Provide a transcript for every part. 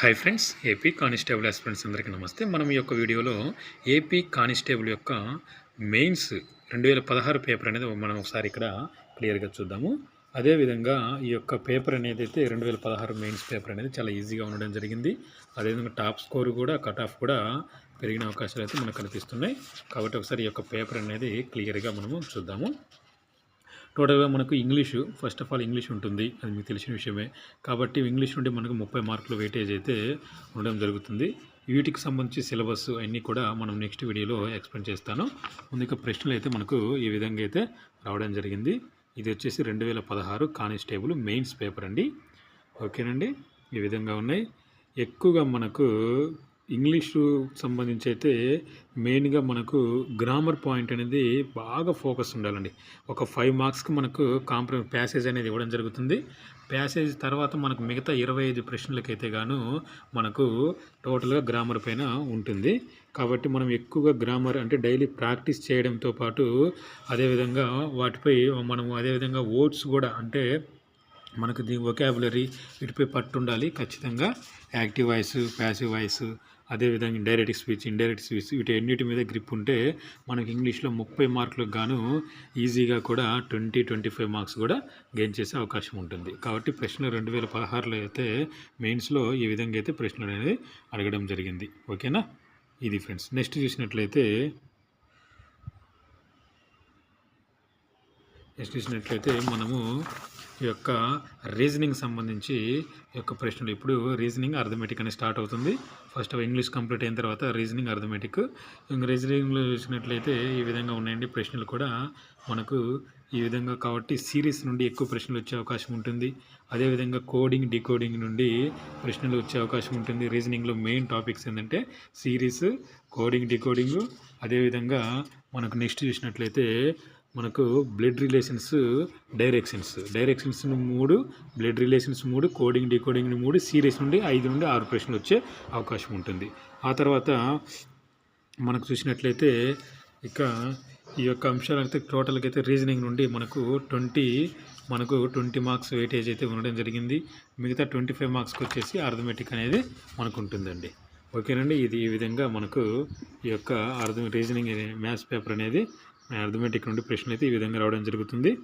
Hi friends AP constable aspirants అందరికీ నమస్తే. మనం ఈ యొక్క వీడియోలో ఏపీ కానిస్టేబుల్ యొక్క మెయిన్స్ రెండు వేల పదహారు పేపర్ అనేది మనం ఒకసారి ఇక్కడ క్లియర్గా చూద్దాము. అదేవిధంగా ఈ యొక్క పేపర్ అనేది అయితే రెండు వేల పదహారు మెయిన్స్ పేపర్ అనేది చాలా ఈజీగా ఉండడం జరిగింది. అదేవిధంగా టాప్ స్కోర్ కూడా కట్ ఆఫ్ కూడా పెరిగిన అవకాశాలు అయితే మనకు కనిపిస్తున్నాయి. కాబట్టి ఒకసారి ఈ యొక్క పేపర్ అనేది క్లియర్గా మనము చూద్దాము. టోటల్గా మనకు English first of all English ఉంటుంది. అది మీకు తెలిసిన విషయమే. కాబట్టి ఇంగ్లీష్ నుండి మనకు ముప్పై మార్కులు వెయిటేజ్ అయితే ఉండడం జరుగుతుంది. వీటికి సంబంధించి సిలబస్ అన్నీ కూడా మనం నెక్స్ట్ వీడియోలో ఎక్స్ప్లెయిన్ చేస్తాను. ముందుగా ప్రశ్నలు అయితే మనకు ఈ విధంగా అయితే రావడం జరిగింది. ఇది వచ్చేసి రెండు వేల పదహారు కానిస్టేబుల్ మెయిన్స్ పేపర్ అండి. ఓకేనండి? ఈ విధంగా ఉన్నాయి. ఎక్కువగా మనకు ఇంగ్లీషు సంబంధించి అయితే మెయిన్గా మనకు గ్రామర్ పాయింట్ అనేది బాగా ఫోకస్ ఉండాలండి. ఒక ఫైవ్ మార్క్స్కి మనకు కాంప్రమైజ్ ప్యాసేజ్ అనేది ఇవ్వడం జరుగుతుంది. ప్యాసేజ్ తర్వాత మనకు మిగతా ఇరవై ఐదు ప్రశ్నలకైతే గాను మనకు టోటల్గా గ్రామర్ పైన ఉంటుంది. కాబట్టి మనం ఎక్కువగా గ్రామర్ అంటే డైలీ ప్రాక్టీస్ చేయడంతో పాటు అదేవిధంగా వాటిపై మనం అదేవిధంగా ఓట్స్ కూడా అంటే మనకు దీని ఒకాబులరీ వీటిపై పట్టు ఉండాలి ఖచ్చితంగా. యాక్టివ్ వాయిస్ ప్యాసివ్ వాయిస్ అదేవిధంగా డైరెక్ట్ స్పీచ్ ఇండైరెక్ట్ స్పీచ్ వీటి అన్నిటి మీద గ్రిప్ ఉంటే మనకి ఇంగ్లీష్లో ముప్పై మార్కులకు గాను ఈజీగా కూడా ట్వంటీ ట్వంటీ ఫైవ్ మార్క్స్ కూడా గెయిన్ చేసే అవకాశం ఉంటుంది. కాబట్టి ప్రశ్నలు రెండు వేల పదహారులో అయితే మెయిన్స్లో ఈ విధంగా అయితే ప్రశ్నలు అనేది అడగడం జరిగింది. ఓకేనా ఇది ఫ్రెండ్స్ నెక్స్ట్ చూసినట్లయితే నెక్స్ట్ చూసినట్లయితే మనము యొక్క రీజనింగ్ సంబంధించి ఈ యొక్క ప్రశ్నలు. ఇప్పుడు రీజనింగ్ అర్థమెటిక్ అని స్టార్ట్ అవుతుంది. ఫస్ట్ ఇంగ్లీష్ కంప్లీట్ అయిన తర్వాత రీజనింగ్ అర్థమెటిక్ ఇంక రీజనింగ్లో చూసినట్లయితే ఈ విధంగా ఉన్నాయండి ప్రశ్నలు కూడా. మనకు ఈ విధంగా కాబట్టి సిరీస్ నుండి ఎక్కువ ప్రశ్నలు వచ్చే అవకాశం ఉంటుంది. అదేవిధంగా కోడింగ్ డికోడింగ్ నుండి ప్రశ్నలు వచ్చే అవకాశం ఉంటుంది. రీజనింగ్లో మెయిన్ టాపిక్స్ ఏంటంటే సిరీస్ కోడింగ్ డికోడింగ్ అదేవిధంగా మనకు నెక్స్ట్ చూసినట్లయితే మనకు బ్లడ్ రిలేషన్స్ డైరెక్షన్స్ డైరెక్షన్స్ మూడు బ్లడ్ రిలేషన్స్ మూడు కోడింగ్ డికోడింగ్ మూడు సీరియస్ నుండి ఐదు నుండి ఆరు ప్రశ్నలు వచ్చే అవకాశం ఉంటుంది. ఆ తర్వాత మనకు చూసినట్లయితే ఇక ఈ యొక్క అంశాలైతే టోటల్గా అయితే రీజనింగ్ నుండి మనకు ట్వంటీ మనకు ట్వంటీ మార్క్స్ వెయిటేజ్ అయితే ఉండడం జరిగింది. మిగతా ట్వంటీ ఫైవ్ మార్క్స్కి వచ్చేసి అర్థమెటిక్ అనేది మనకు ఉంటుందండి. ఓకేనండి? ఇది ఈ విధంగా మనకు ఈ యొక్క అర్థం రీజనింగ్ మ్యాథ్స్ పేపర్ అనేది అర్థమెటిక్ నుండి ప్రశ్నలు అయితే ఈ విధంగా రావడం జరుగుతుంది.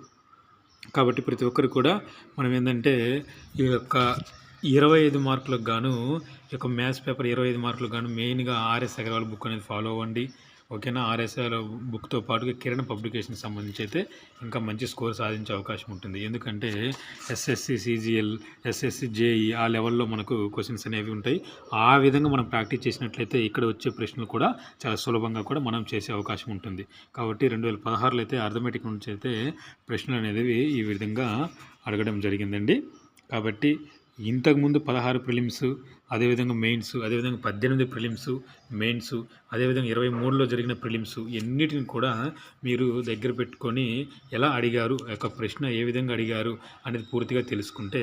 కాబట్టి ప్రతి ఒక్కరు కూడా మనం ఏంటంటే ఈ యొక్క ఇరవై ఐదు మార్కులకు గాను ఈ యొక్క మ్యాథ్స్ పేపర్ ఇరవై ఐదు మార్కులకు గాను మెయిన్గా ఆర్ఎస్ అగర్వాల్ బుక్ అనేది ఫాలో అవ్వండి. ఓకేనా? ఆర్ఎస్ఐలో బుక్తో పాటుగా కిరణ్ పబ్లికేషన్కి సంబంధించి అయితే ఇంకా మంచి స్కోర్ సాధించే అవకాశం ఉంటుంది. ఎందుకంటే ఎస్ఎస్సి సిజిఎల్ ఎస్ఎస్సి జేఈ ఆ లెవెల్లో మనకు క్వశ్చన్స్ అనేవి ఉంటాయి. ఆ విధంగా మనం ప్రాక్టీస్ చేసినట్లయితే ఇక్కడ వచ్చే ప్రశ్నలు కూడా చాలా సులభంగా కూడా మనం చేసే అవకాశం ఉంటుంది. కాబట్టి రెండు వేల పదహారులో అయితే అర్థమెటిక్ నుంచి అయితే ప్రశ్నలు అనేవి ఈ విధంగా అడగడం జరిగిందండి. కాబట్టి ఇంతకుముందు పదహారు ప్రిలిమ్స్ అదేవిధంగా మెయిన్స్ అదేవిధంగా పద్దెనిమిది ప్రిలిమ్స్ మెయిన్స్ అదేవిధంగా ఇరవై మూడులో జరిగిన ప్రిలిమ్స్ ఎన్నిటిని కూడా మీరు దగ్గర పెట్టుకొని ఎలా అడిగారు యొక్క ప్రశ్న ఏ విధంగా అడిగారు అనేది పూర్తిగా తెలుసుకుంటే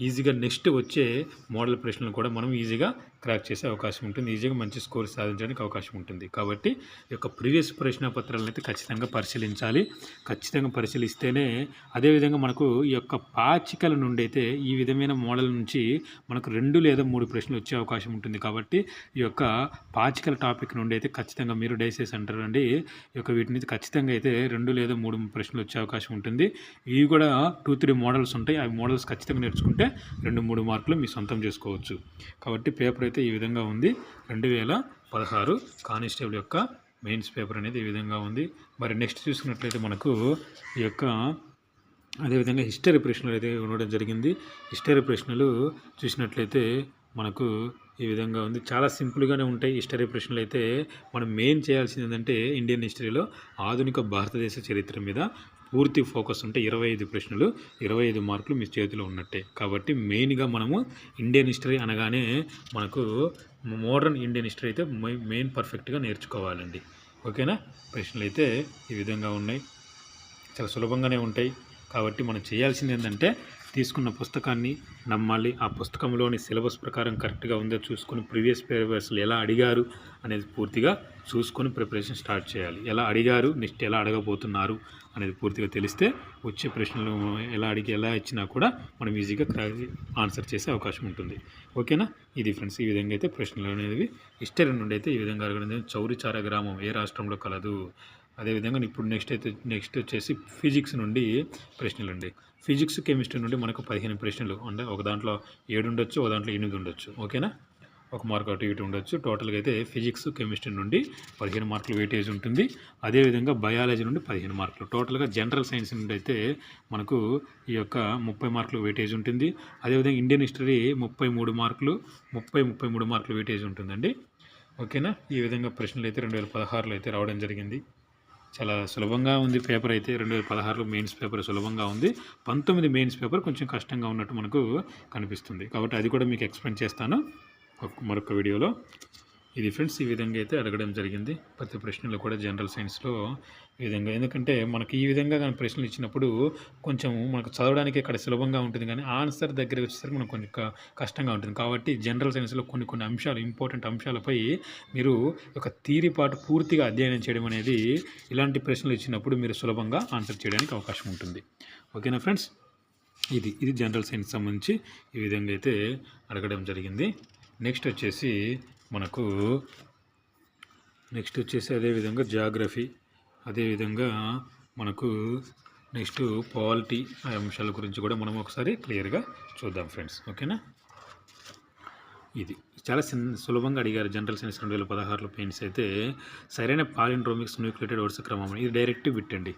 ఈజీగా నెక్స్ట్ వచ్చే మోడల్ ప్రశ్నలు కూడా మనం ఈజీగా క్రాక్ చేసే అవకాశం ఉంటుంది. ఈజీగా మంచి స్కోర్ సాధించడానికి అవకాశం ఉంటుంది. కాబట్టి ఈ యొక్క ప్రీవియస్ ప్రశ్న పత్రాలను అయితే ఖచ్చితంగా పరిశీలించాలి. ఖచ్చితంగా పరిశీలిస్తేనే అదేవిధంగా మనకు ఈ యొక్క పాచికల నుండి అయితే ఈ విధమైన మోడల్ నుంచి మనకు రెండు లేదా మూడు ప్రశ్నలు వచ్చే అవకాశం ఉంటుంది కాబట్టి ఈ యొక్క పాచికల టాపిక్ నుండి అయితే ఖచ్చితంగా మీరు డైసెస్ అంటారండి ఈ యొక్క వీటి నుంచి ఖచ్చితంగా అయితే రెండు లేదా మూడు ప్రశ్నలు వచ్చే అవకాశం ఉంటుంది. ఇవి కూడా టూ త్రీ మోడల్స్ ఉంటాయి. ఆ మోడల్స్ ఖచ్చితంగా నేర్చుకుంటే రెండు మూడు మార్కులు మీ సొంతం చేసుకోవచ్చు. కాబట్టి పేపర్ అయితే ఈ విధంగా ఉంది. రెండు వేల పదహారు కానిస్టేబుల్ యొక్క మెయిన్స్ పేపర్ అనేది ఈ విధంగా ఉంది. మరి నెక్స్ట్ చూసుకున్నట్లయితే మనకు ఈ యొక్క అదేవిధంగా హిస్టరీ ప్రశ్నలు అయితే ఉండడం జరిగింది. హిస్టరీ ప్రశ్నలు చూసినట్లయితే మనకు ఈ విధంగా ఉంది. చాలా సింపుల్గానే ఉంటాయి హిస్టరీ ప్రశ్నలు. అయితే మనం మెయిన్ చేయాల్సింది ఏంటంటే ఇండియన్ హిస్టరీలో ఆధునిక భారతదేశ చరిత్ర మీద పూర్తి ఫోకస్ ఉంటే ఇరవై ఐదు ప్రశ్నలు ఇరవై ఐదు మార్కులు మీ చేతిలో ఉన్నట్టే. కాబట్టి మెయిన్గా మనము ఇండియన్ హిస్టరీ అనగానే మనకు మోడర్న్ ఇండియన్ హిస్టరీ అయితే మెయిన్ పర్ఫెక్ట్గా నేర్చుకోవాలండి. ఓకేనా? ప్రశ్నలు అయితే ఈ విధంగా ఉన్నాయి. చాలా సులభంగానే ఉంటాయి. కాబట్టి మనం చేయాల్సింది ఏంటంటే తీసుకున్న పుస్తకాన్ని నమ్మాలి. ఆ పుస్తకంలోని సిలబస్ ప్రకారం కరెక్ట్గా ఉందో చూసుకొని ప్రీవియస్ పేపర్స్లో ఎలా అడిగారు అనేది పూర్తిగా చూసుకొని ప్రిపరేషన్ స్టార్ట్ చేయాలి. ఎలా అడిగారు నెక్స్ట్ ఎలా అడగబోతున్నారు అనేది పూర్తిగా తెలిస్తే వచ్చే ప్రశ్నలు ఎలా అడిగి ఎలా ఇచ్చినా కూడా మనం ఈజీగా ఆన్సర్ చేసే అవకాశం ఉంటుంది. ఓకేనా? ఇది ఫ్రెండ్స్ ఈ విధంగా అయితే ప్రశ్నలు అనేవి హిస్టరీ నుండి అయితే ఈ విధంగా అడగడం చౌరిచార గ్రామం ఏ రాష్ట్రంలో కలదు? అదేవిధంగా ఇప్పుడు నెక్స్ట్ అయితే నెక్స్ట్ వచ్చేసి ఫిజిక్స్ నుండి ప్రశ్నలు అండి ఫిజిక్స్ కెమిస్ట్రీ నుండి మనకు పదిహేను ప్రశ్నలు. అంటే ఒక దాంట్లో ఏడు ఉండొచ్చు ఒక దాంట్లో ఎనిమిది ఉండొచ్చు. ఓకేనా ఒక మార్క్ అటు ఇటు ఉండొచ్చు. టోటల్గా అయితే ఫిజిక్స్ కెమిస్ట్రీ నుండి పదిహేను మార్కులు వెయిటేజ్ ఉంటుంది. అదేవిధంగా బయాలజీ నుండి పదిహేను మార్కులు టోటల్గా జనరల్ సైన్స్ నుండి అయితే మనకు ఈ యొక్క ముప్పై మార్కులు వెయిటేజ్ ఉంటుంది. అదేవిధంగా ఇండియన్ హిస్టరీ ముప్పై మూడు మార్కులు ముప్పై ముప్పై మూడు మార్కులు వెయిటేజ్ ఉంటుందండి. ఓకేనా ఈ విధంగా ప్రశ్నలు అయితే రెండు వేల పదహారులో అయితే రావడం జరిగింది. చాలా సులభంగా ఉంది పేపర్ అయితే. రెండు వేల పదహారులో మెయిన్స్ పేపర్ సులభంగా ఉంది. పంతొమ్మిది మెయిన్స్ పేపర్ కొంచెం కష్టంగా ఉన్నట్టు మనకు కనిపిస్తుంది. కాబట్టి అది కూడా మీకు ఎక్స్ప్లెయిన్ చేస్తాను. మరొక వీడియోలో. ఇది ఫ్రెండ్స్ ఈ విధంగా అయితే అడగడం జరిగింది. ప్రతి ప్రశ్నలు కూడా జనరల్ సైన్స్లో ఈ విధంగా. ఎందుకంటే మనకి ఈ విధంగా కానీ ప్రశ్నలు ఇచ్చినప్పుడు కొంచెం మనకు చదవడానికి ఇక్కడ సులభంగా ఉంటుంది కానీ ఆన్సర్ దగ్గర వచ్చేసరికి మనకు కొంచెం కష్టంగా ఉంటుంది. కాబట్టి జనరల్ సైన్స్లో కొన్ని కొన్ని అంశాలు ఇంపార్టెంట్ అంశాలపై మీరు ఒక థీరీ పాటు పూర్తిగా అధ్యయనం చేయడం అనేది ఇలాంటి ప్రశ్నలు ఇచ్చినప్పుడు మీరు సులభంగా ఆన్సర్ చేయడానికి అవకాశం ఉంటుంది. ఓకేనా ఫ్రెండ్స్? ఇది ఇది జనరల్ సైన్స్ సంబంధించి ఈ విధంగా అయితే అడగడం జరిగింది. నెక్స్ట్ వచ్చేసి మనకు నెక్స్ట్ వచ్చేసి అదేవిధంగా జాగ్రఫీ అదేవిధంగా మనకు నెక్స్ట్ పాలిటీ ఆ అంశాల గురించి కూడా మనం ఒకసారి క్లియర్గా చూద్దాం ఫ్రెండ్స్. ఓకేనా? ఇది చాలా సులభంగా అడిగారు జనరల్ సైన్స్ రెండు వేల పదహారులో పెయింట్స్ అయితే సరైన పాలిండ్రోమిక్స్ న్యూక్లియేటెడ్ వరుస క్రమం ఇది డైరెక్ట్ విట్టండి.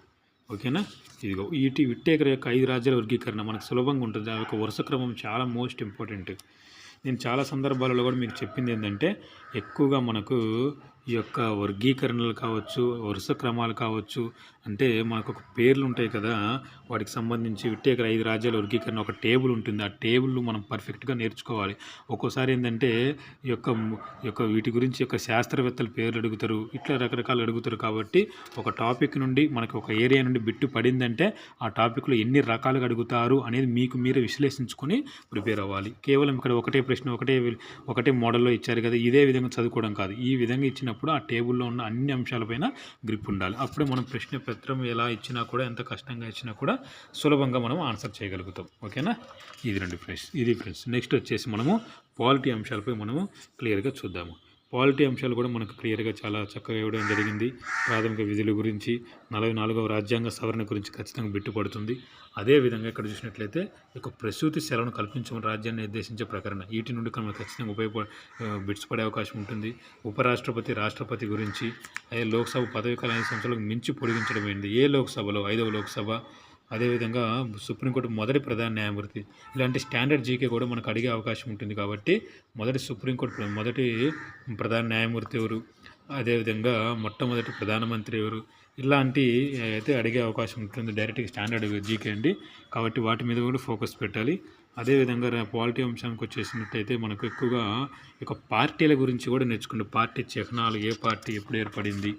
ఓకేనా? ఇదిగో ఈటి విట్టేకర యొక్క ఐదు రాజ్యాల వర్గీకరణ మనకు సులభంగా ఉంటుంది. ఆ యొక్క వరుస క్రమం చాలా మోస్ట్ ఇంపార్టెంట్. నేను చాలా సందర్భాలలో కూడా మీకు చెప్పింది ఏంటంటే ఎక్కువగా మనకు ఈ యొక్క వర్గీకరణలు కావచ్చు వరుస క్రమాలు కావచ్చు అంటే మనకు ఒక పేర్లు ఉంటాయి కదా వాటికి సంబంధించి ఇక్కడ ఐదు రాజ్యాల వర్గీకరణ ఒక టేబుల్ ఉంటుంది. ఆ టేబుల్ మనం పర్ఫెక్ట్గా నేర్చుకోవాలి. ఒక్కోసారి ఏంటంటే ఈ యొక్క యొక్క వీటి గురించి యొక్క శాస్త్రవేత్తల పేర్లు అడుగుతారు ఇట్లా రకరకాలు అడుగుతారు కాబట్టి ఒక టాపిక్ నుండి మనకు ఒక ఏరియా నుండి బిట్టు పడిందంటే ఆ టాపిక్లో ఎన్ని రకాలుగా అడుగుతారు అనేది మీకు మీరే విశ్లేషించుకొని ప్రిపేర్ అవ్వాలి. కేవలం ఇక్కడ ఒకటే ప్రశ్న ఒకటే ఒకటే మోడల్లో ఇచ్చారు కదా ఇదే విధంగా చదువుకోవడం కాదు. ఈ విధంగా ఇచ్చిన ఇచ్చినప్పుడు ఆ టేబుల్లో ఉన్న అన్ని అంశాలపైన గ్రిప్ ఉండాలి. అప్పుడే మనం ప్రశ్న పత్రం ఎలా ఇచ్చినా కూడా ఎంత కష్టంగా ఇచ్చినా కూడా సులభంగా మనం ఆన్సర్ చేయగలుగుతాం. ఓకేనా ఇది రెండు ఫ్రెండ్స్ ఇది ఫ్రెండ్స్ నెక్స్ట్ వచ్చేసి మనము పాలిటీ అంశాలపై మనము క్లియర్గా చూద్దాము. పాలిటీ అంశాలు కూడా మనకు క్లియర్గా చాలా చక్కగా ఇవ్వడం జరిగింది. ప్రాథమిక విధుల గురించి నలభై నాలుగవ రాజ్యాంగ సవరణ గురించి ఖచ్చితంగా బిట్టుపడుతుంది. అదేవిధంగా ఇక్కడ చూసినట్లయితే ఒక ప్రసూతి సెలవును కల్పించమని రాజ్యాన్ని నిర్దేశించే ప్రకరణ. వీటి నుండి మనకు ఖచ్చితంగా ఉపయోగ బిట్స్ పడే అవకాశం ఉంటుంది. ఉపరాష్ట్రపతి రాష్ట్రపతి గురించి అదే లోక్సభ పదవి కాలం ఐదు సంవత్సరాలకు మించి పొడిగించడం ఏంటి ఏ లోక్సభలో? ఐదవ లోక్సభ అదేవిధంగా సుప్రీంకోర్టు మొదటి ప్రధాన న్యాయమూర్తి ఇలాంటి స్టాండర్డ్ జీకే కూడా మనకు అడిగే అవకాశం ఉంటుంది కాబట్టి మొదటి సుప్రీంకోర్టు మొదటి ప్రధాన న్యాయమూర్తి ఎవరు? అదేవిధంగా మొట్టమొదటి ప్రధానమంత్రి ఎవరు? ఇలాంటి అయితే అడిగే అవకాశం ఉంటుంది. డైరెక్ట్గా స్టాండర్డ్ జీకే అండి. కాబట్టి వాటి మీద కూడా ఫోకస్ పెట్టాలి. అదేవిధంగా పాలిటీ అంశానికి వచ్చేసినట్టయితే మనకు ఎక్కువగా ఇక పార్టీల గురించి కూడా నేర్చుకుంటే పార్టీ చిహ్నాలు ఏ పార్టీ ఎప్పుడు ఏర్పడింది?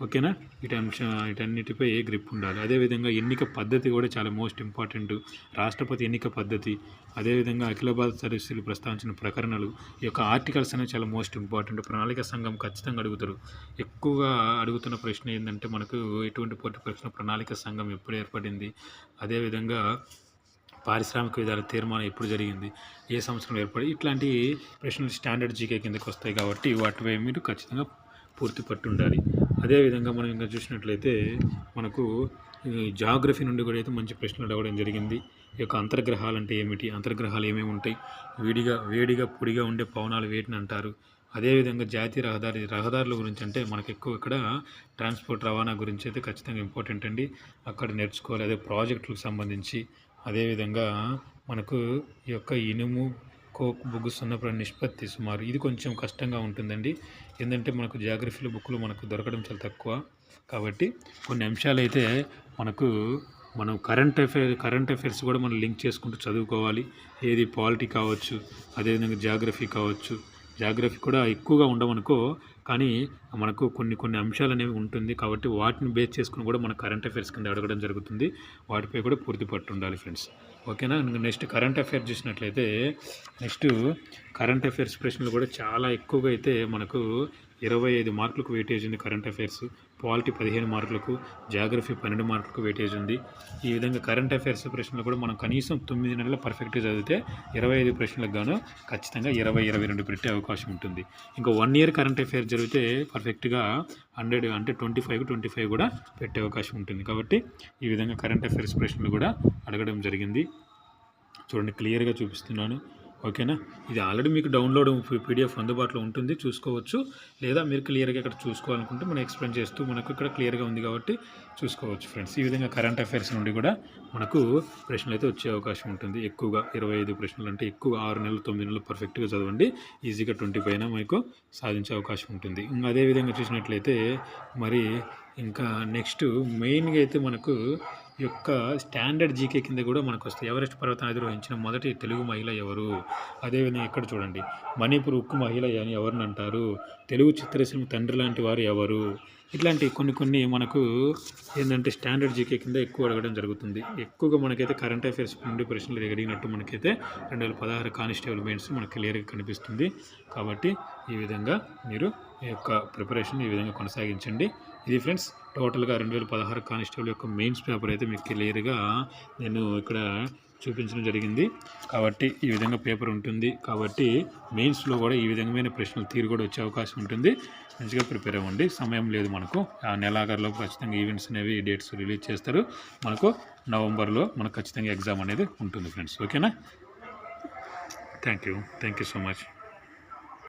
ఓకేనా? ఇటు అంశం వీటన్నిటిపై ఏ గ్రిప్ ఉండాలి? అదేవిధంగా ఎన్నిక పద్ధతి కూడా చాలా మోస్ట్ ఇంపార్టెంట్. రాష్ట్రపతి ఎన్నిక పద్ధతి అదేవిధంగా అఖిల భారత సదస్సులు ప్రస్తావించిన ప్రకరణలు ఈ యొక్క ఆర్టికల్స్ అనేవి చాలా మోస్ట్ ఇంపార్టెంట్. ప్రణాళిక సంఘం ఖచ్చితంగా అడుగుతారు. ఎక్కువగా అడుగుతున్న ప్రశ్న ఏంటంటే మనకు ఎటువంటి పోటీ ప్రశ్న ప్రణాళిక సంఘం ఎప్పుడు ఏర్పడింది? అదేవిధంగా పారిశ్రామిక విధాల తీర్మానం ఎప్పుడు జరిగింది? ఏ సంవత్సరంలో ఏర్పడి ఇట్లాంటి ప్రశ్నలు స్టాండర్డ్ జీకే కిందకి వస్తాయి కాబట్టి వాటిపై మీరు ఖచ్చితంగా పూర్తి పట్టుండాలి. అదేవిధంగా మనం ఇంకా చూసినట్లయితే మనకు జాగ్రఫీ నుండి కూడా అయితే మంచి ప్రశ్నలు అడగడం జరిగింది. ఈ యొక్క అంతర్గ్రహాలు అంటే ఏమిటి? అంతర్గ్రహాలు ఏమేమి ఉంటాయి? వేడిగా వేడిగా పొడిగా ఉండే పవనాలు వేటిని అంటారు? అదేవిధంగా జాతీయ రహదారి రహదారుల గురించి అంటే మనకు ఎక్కువ ఇక్కడ ట్రాన్స్పోర్ట్ రవాణా గురించి అయితే ఖచ్చితంగా ఇంపార్టెంట్ అండి. అక్కడ నేర్చుకోవాలి. అదే ప్రాజెక్టులకు సంబంధించి. అదేవిధంగా మనకు ఈ యొక్క ఇనుము కోక్ బుగ్గు సున్నపుర నిష్పత్తి సుమారు. ఇది కొంచెం కష్టంగా ఉంటుందండి. ఏంటంటే మనకు జాగ్రఫీలో బుక్లు మనకు దొరకడం చాలా తక్కువ. కాబట్టి కొన్ని అంశాలు అయితే మనకు మనం కరెంట్ అఫైర్ కరెంట్ అఫైర్స్ కూడా మనం లింక్ చేసుకుంటూ చదువుకోవాలి. ఏది పాలిటీ కావచ్చు అదేవిధంగా జాగ్రఫీ కావచ్చు. జాగ్రఫీ కూడా ఎక్కువగా ఉండమనుకో కానీ మనకు కొన్ని కొన్ని అంశాలు అనేవి ఉంటుంది. కాబట్టి వాటిని బేస్ చేసుకుని కూడా మన కరెంట్ అఫైర్స్ కింద అడగడం జరుగుతుంది. వాటిపై కూడా పూర్తి పట్టు ఉండాలి ఫ్రెండ్స్ ఓకేనా? నెక్స్ట్ కరెంట్ అఫైర్స్ చూసినట్లయితే నెక్స్ట్ కరెంట్ అఫైర్స్ ప్రశ్నలు కూడా చాలా ఎక్కువగా అయితే మనకు ఇరవై ఐదు మార్కులకు వెయిటేజ్ ఉంది కరెంట్ అఫైర్స్ పాలిటీ పదిహేను మార్కులకు జాగ్రఫీ పన్నెండు మార్కులకు వెయిటేజ్ ఉంది. ఈ విధంగా కరెంట్ అఫైర్స్ ప్రశ్నలు కూడా మనం కనీసం తొమ్మిది నెలలు పర్ఫెక్ట్గా చదివితే ఇరవై ఐదు ప్రశ్నలకు గాను ఖచ్చితంగా ఇరవై ఇరవై రెండు పెట్టే అవకాశం ఉంటుంది. ఇంకా వన్ ఇయర్ కరెంట్ అఫైర్స్ జరిగితే పర్ఫెక్ట్గా హండ్రెడ్ అంటే ట్వంటీ ఫైవ్ ట్వంటీ ఫైవ్ కూడా పెట్టే అవకాశం ఉంటుంది. కాబట్టి ఈ విధంగా కరెంట్ అఫైర్స్ ప్రశ్నలు కూడా అడగడం జరిగింది. చూడండి క్లియర్గా చూపిస్తున్నాను. ఓకేనా? ఇది ఆల్రెడీ మీకు డౌన్లోడ్ పీడిఎఫ్ అందుబాటులో ఉంటుంది చూసుకోవచ్చు. లేదా మీరు క్లియర్గా ఇక్కడ చూసుకోవాలనుకుంటే మనం ఎక్స్ప్లెయిన్ చేస్తూ మనకు ఇక్కడ క్లియర్గా ఉంది కాబట్టి చూసుకోవచ్చు ఫ్రెండ్స్. ఈ విధంగా కరెంట్ అఫైర్స్ నుండి కూడా మనకు ప్రశ్నలు అయితే వచ్చే అవకాశం ఉంటుంది. ఎక్కువగా ఇరవై ఐదు ప్రశ్నలు అంటే ఎక్కువ ఆరు నెలలు తొమ్మిది నెలలు పర్ఫెక్ట్గా చదవండి. ఈజీగా ట్వంటీ పైన మీకు సాధించే అవకాశం ఉంటుంది. ఇంకా అదే విధంగా చూసినట్లయితే మరి ఇంకా నెక్స్ట్ మెయిన్గా అయితే మనకు యొక్క స్టాండర్డ్ జీకే కింద కూడా మనకు వస్తాయి ఎవరెస్ట్ పర్వతాన్ని అధిరోహించిన మొదటి తెలుగు మహిళ ఎవరు? అదేవిధంగా ఇక్కడ చూడండి. మణిపూర్ ఉక్కు మహిళ అని ఎవరిని అంటారు తెలుగు చిత్రసీమ తండ్రి లాంటి వారు ఎవరు? ఇట్లాంటి కొన్ని కొన్ని మనకు ఏంటంటే స్టాండర్డ్ జీకే కింద ఎక్కువ అడగడం జరుగుతుంది. ఎక్కువగా మనకైతే కరెంట్ అఫైర్స్ నుండి ప్రశ్నలు అడిగినట్టు మనకైతే రెండు వేల పదహారు కానిస్టేబుల్ మెయిన్స్ మనకు క్లియర్గా కనిపిస్తుంది. కాబట్టి ఈ విధంగా మీరు ఈ యొక్క ప్రిపరేషన్ ఈ విధంగా కొనసాగించండి. ఇది ఫ్రెండ్స్ టోటల్గా రెండు వేల పదహారు కానిస్టేబుల్ యొక్క మెయిన్స్ పేపర్ అయితే మీకు క్లియర్గా నేను ఇక్కడ చూపించడం జరిగింది. కాబట్టి ఈ విధంగా పేపర్ ఉంటుంది. కాబట్టి మెయిన్స్లో కూడా ఈ విధమైన ప్రశ్నలు తీరు కూడా వచ్చే అవకాశం ఉంటుంది. మంచిగా ప్రిపేర్ అవ్వండి. సమయం లేదు మనకు. ఆ నెలాఖరులో ఖచ్చితంగా ఈవెంట్స్ అనేవి డేట్స్ రిలీజ్ చేస్తారు. మనకు నవంబర్లో మనకు ఖచ్చితంగా ఎగ్జామ్ అనేది ఉంటుంది ఫ్రెండ్స్. ఓకేనా? Thank you. Thank you so much.